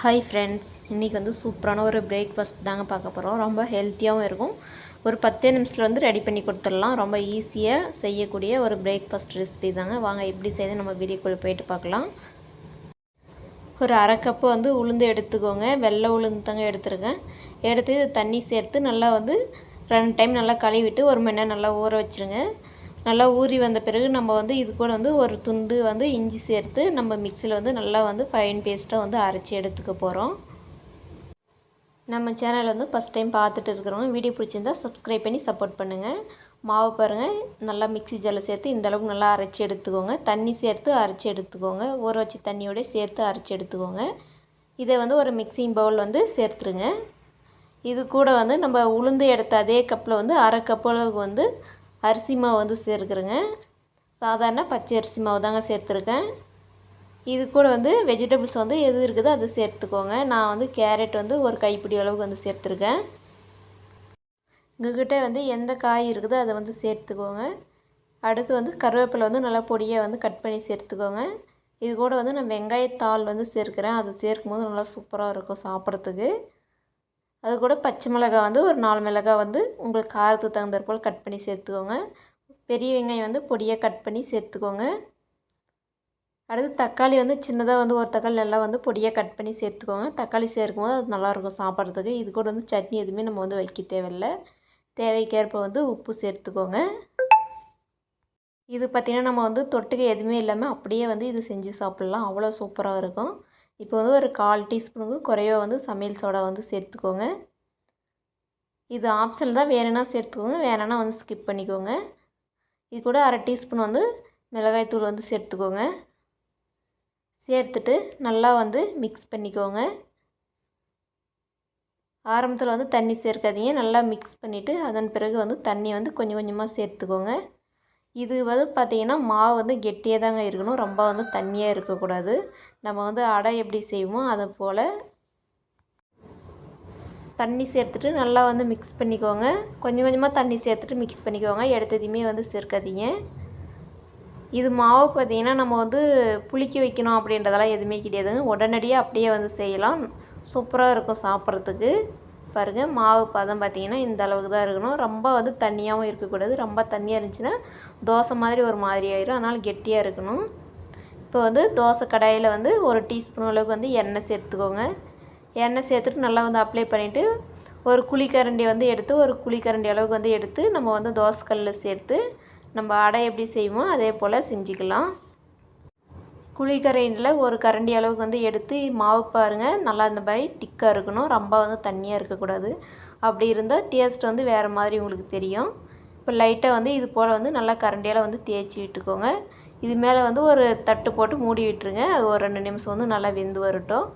Hi friends இன்றைக்கி வந்து சூப்பரான ஒரு பிரேக்ஃபாஸ்ட் தாங்க பார்க்க போகிறோம் ரொம்ப ஹெல்த்தியாகவும் இருக்கும். ஒரு பத்தே நிமிஷத்தில் வந்து ரெடி பண்ணி கொடுத்துடலாம். ரொம்ப ஈஸியாக செய்யக்கூடிய ஒரு பிரேக்ஃபாஸ்ட் ரெசிபி தாங்க. வாங்க எப்படி செய்து நம்ம வீடியோக்குள்ளே போயிட்டு பார்க்கலாம். ஒரு அரை கப்பு வந்து உளுந்து எடுத்துக்கோங்க. வெள்ளை உளுந்து தாங்க எடுத்துருக்கேன். எடுத்து தண்ணி சேர்த்து நல்லா வந்து ரெண்டு டைம் நல்லா கழுவிட்டு ஒரு மணி நேரம் நல்லா ஊற வச்சுருங்க. நல்லா ஊறி வந்த பிறகு நம்ம வந்து இது கூட வந்து ஒரு துண்டு வந்து இஞ்சி சேர்த்து நம்ம மிக்சியில் வந்து நல்லா வந்து ஃபைன் பேஸ்ட்டாக வந்து அரைச்சி எடுத்துக்க போகிறோம் நம்ம சேனல் வந்து ஃபஸ்ட் டைம் பார்த்துட்டு இருக்கிறவங்க வீடியோ பிடிச்சிருந்தா சப்ஸ்கிரைப் பண்ணி சப்போர்ட் பண்ணுங்கள் மாவு பாருங்கள் நல்லா மிக்சி ஜல்ல சேர்த்து இந்த அளவுக்கு நல்லா அரைச்சி எடுத்துக்கோங்க. தண்ணி சேர்த்து அரைச்சி எடுத்துக்கோங்க. ஊற வச்சு தண்ணியோட சேர்த்து அரைச்சி எடுத்துக்கோங்க. இதை வந்து ஒரு மிக்சிங் பவுல் வந்து சேர்த்துருங்க. இது கூட வந்து நம்ம உளுந்து எடுத்த அதே கப்பில் வந்து அரை கப்பளவுக்கு வந்து அரிசி மாவு வந்து சேர்க்குறேங்க சாதாரண பச்சை அரிசி மாவு தாங்க சேர்த்துருக்கேன். இது கூட வந்து வெஜிடபிள்ஸ் வந்து எது இருக்குதோ அதை சேர்த்துக்கோங்க. நான் வந்து கேரட் வந்து ஒரு கைப்பிடி அளவுக்கு வந்து சேர்த்துருக்கேன். உங்கள்கிட்ட வந்து எந்த காய் இருக்குதோ அதை வந்து சேர்த்துக்கோங்க. அடுத்து வந்து கருவேப்பிலை வந்து நல்லா பொடியாக வந்து கட் பண்ணி சேர்த்துக்கோங்க. இது கூட வந்து நான் வெங்காயத்தாள் வந்து சேர்க்குறேன். அது சேர்க்கும் போது நல்லா சூப்பராக இருக்கும் சாப்பிட்றதுக்கு. அது கூட பச்சை மிளகாய் வந்து ஒரு நாலு மிளகாய் வந்து உங்களுக்கு காரத்துக்கு தகுந்த போல் கட் பண்ணி சேர்த்துக்கோங்க. பெரிய வெங்காயம் வந்து பொடியாக கட் பண்ணி சேர்த்துக்கோங்க. அடுத்து தக்காளி வந்து சின்னதாக வந்து ஒரு தக்காளி நல்லா வந்து பொடியாக கட் பண்ணி சேர்த்துக்கோங்க. தக்காளி சேர்க்கும் போது அது நல்லாயிருக்கும் சாப்பிட்றதுக்கு. இது கூட வந்து சட்னி எதுவுமே நம்ம வந்து வைக்க தேவையில்லை. தேவைக்கேற்ப வந்து உப்பு சேர்த்துக்கோங்க. இது பார்த்திங்கன்னா நம்ம வந்து தொட்டுக்க எதுவுமே இல்லாமல் அப்படியே வந்து இது செஞ்சு சாப்பிட்லாம். அவ்வளோ சூப்பராக இருக்கும். இப்போ வந்து ஒரு கால் டீஸ்பூனுக்கு குறைவாக வந்து சமையல் சோடா வந்து சேர்த்துக்கோங்க. இது ஆப்ஷன் தான் வேணும்னா சேர்த்துக்கோங்க வேணும்னா வந்து ஸ்கிப் பண்ணிக்கோங்க. இது கூட அரை டீஸ்பூன் வந்து மிளகாய்த்தூள் வந்து சேர்த்துக்கோங்க. சேர்த்துட்டு நல்லா வந்து மிக்ஸ் பண்ணிக்கோங்க. ஆரம்பத்தில் வந்து தண்ணி சேர்க்காதீங்க நல்லா மிக்ஸ் பண்ணிவிட்டு அதன் பிறகு வந்து தண்ணி வந்து கொஞ்சம் கொஞ்சமாக சேர்த்துக்கோங்க. இது வந்து பார்த்திங்கன்னா மாவு வந்து கெட்டியாக தாங்க இருக்கணும். ரொம்ப வந்து தண்ணியாக இருக்கக்கூடாது. நம்ம வந்து அடை எப்படி செய்வோமோ அதை போல் தண்ணி சேர்த்துட்டு நல்லா வந்து மிக்ஸ் பண்ணிக்கோங்க. கொஞ்சம் கொஞ்சமாக தண்ணி சேர்த்துட்டு மிக்ஸ் பண்ணிக்கோங்க. எடுத்ததையுமே வந்து சேர்க்காதீங்க. இது மாவு பார்த்திங்கன்னா நம்ம வந்து புளிக்க வைக்கணும் அப்படின்றதெல்லாம் எதுவுமே கிடையாதுங்க உடனடியாக அப்படியே வந்து செய்யலாம். சூப்பராக இருக்கும் சாப்பிட்றதுக்கு. பாருங்கள் மாவு பதம் பார்த்திங்கன்னா இந்த அளவுக்கு தான் இருக்கணும். ரொம்ப வந்து தண்ணியாகவும் இருக்கக்கூடாது. ரொம்ப தண்ணியாக இருந்துச்சுன்னா தோசை மாதிரி ஒரு மாதிரி ஆயிரும். அதனால் கெட்டியாக இருக்கணும். இப்போ வந்து தோசை கடாயில் வந்து ஒரு டீஸ்பூன் அளவுக்கு வந்து எண்ணெய் சேர்த்துக்கோங்க. எண்ணெய் சேர்த்துட்டு நல்லா வந்து அப்ளை பண்ணிவிட்டு ஒரு குழிக்கரண்டி வந்து எடுத்து ஒரு குழிக்கரண்டி அளவுக்கு வந்து எடுத்து நம்ம வந்து தோசைக்கல்லில் சேர்த்து நம்ம அடை எப்படி செய்வோமோ அதே போல் செஞ்சுக்கலாம். குழிக்கரையில் ஒரு கரண்டி அளவுக்கு வந்து எடுத்து மாவு பாருங்கள் நல்லா இந்த மாதிரி டிக்காக இருக்கணும். ரொம்ப வந்து தண்ணியாக இருக்கக்கூடாது. அப்படி இருந்தால் டேஸ்ட் வந்து வேறு மாதிரி உங்களுக்கு தெரியும். இப்போ லைட்டாக வந்து இது போல் வந்து நல்லா கரண்டியால் வந்து தேய்ச்சி விட்டுக்கோங்க. இது மேலே வந்து ஒரு தட்டு போட்டு மூடி விட்டுருங்க. அது ஒரு ரெண்டு நிமிஷம் வந்து நல்லா வெந்து வரட்டும்.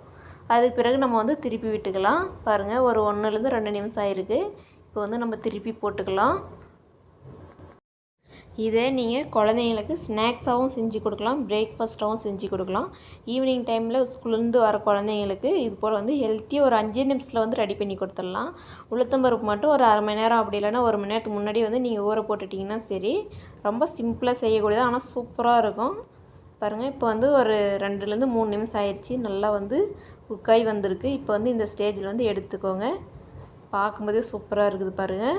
அதுக்கு பிறகு நம்ம வந்து திருப்பி விட்டுக்கலாம். பாருங்கள் ஒரு ஒன்றுலேருந்து ரெண்டு நிமிஷம் ஆயிருக்கு. இப்போ வந்து நம்ம திருப்பி போட்டுக்கலாம். இதை நீங்கள் குழந்தைங்களுக்கு ஸ்நாக்ஸாகவும் செஞ்சு கொடுக்கலாம் பிரேக்ஃபாஸ்ட்டாகவும் செஞ்சு கொடுக்கலாம். ஈவினிங் டைமில் ஸ்கூல்லேருந்து வர குழந்தைங்களுக்கு இது போல் வந்து ஹெல்த்தியாக ஒரு அஞ்சு நிமிஷத்தில் வந்து ரெடி பண்ணி கொடுத்துடலாம். உளுத்தம்பருப்பு மட்டும் ஒரு அரை மணி நேரம் அப்படி இல்லைன்னா ஒரு மணி நேரத்துக்கு முன்னாடி வந்து நீங்கள் ஊற போட்டுட்டிங்கன்னா சரி. ரொம்ப சிம்பிளாக செய்யக்கூடியது ஆனால் சூப்பராக இருக்கும். பாருங்கள் இப்போ வந்து ஒரு ரெண்டுலேருந்து மூணு நிமிஷம் ஆயிடுச்சு. நல்லா வந்து குக்காய் வந்திருக்கு. இப்போ வந்து இந்த ஸ்டேஜில் வந்து எடுத்துக்கோங்க. பார்க்கும்போதே சூப்பராக இருக்குது பாருங்கள்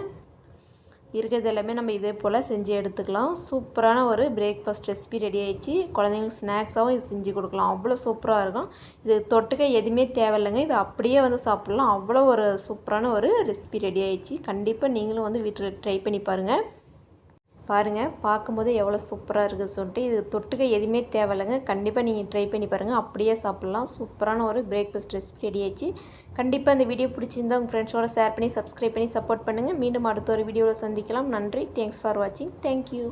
இருக்கிறது எல்லாமே நம்ம இதே போல் செஞ்சு எடுத்துக்கலாம். சூப்பரான ஒரு பிரேக்ஃபாஸ்ட் ரெசிபி ரெடி ஆகிடுச்சு குழந்தைங்களுக்கு ஸ்நாக்ஸாகவும் இது செஞ்சு கொடுக்கலாம். அவ்வளோ சூப்பராக இருக்கும். இது தொட்டுக்க எதுவுமே தேவையில்லைங்க. இது அப்படியே வந்து சாப்பிட்லாம். அவ்வளோ ஒரு சூப்பரான ஒரு ரெசிபி ரெடி ஆகிடுச்சு கண்டிப்பாக நீங்களும் வந்து வீட்டில் ட்ரை பண்ணி பாருங்கள் பாருங்கள் பார்க்கும்போது எவ்வளோ சூப்பராக இருக்குது சொல்லிட்டு இது தொட்டுக்க எதுவுமே தேவையில்லைங்க. கண்டிப்பாக நீங்கள் ட்ரை பண்ணி பாருங்கள் அப்படியே சாப்பிட்லாம். சூப்பரான ஒரு பிரேக்ஃபாஸ்ட் ரெசிபி ரெடி ஆயிடுச்சு. கண்டிப்பாக இந்த வீடியோ பிடிச்சிருந்தா உங்கள் ஃப்ரெண்ட்ஸோட ஷேர் பண்ணி சப்ஸ்கிரைப் பண்ணி சப்போர்ட் பண்ணுங்கள் மீண்டும் அடுத்த ஒரு வீடியோவில் சந்திக்கலாம். நன்றி. தேங்க்ஸ் ஃபார் வாட்சிங் தேங்க்யூ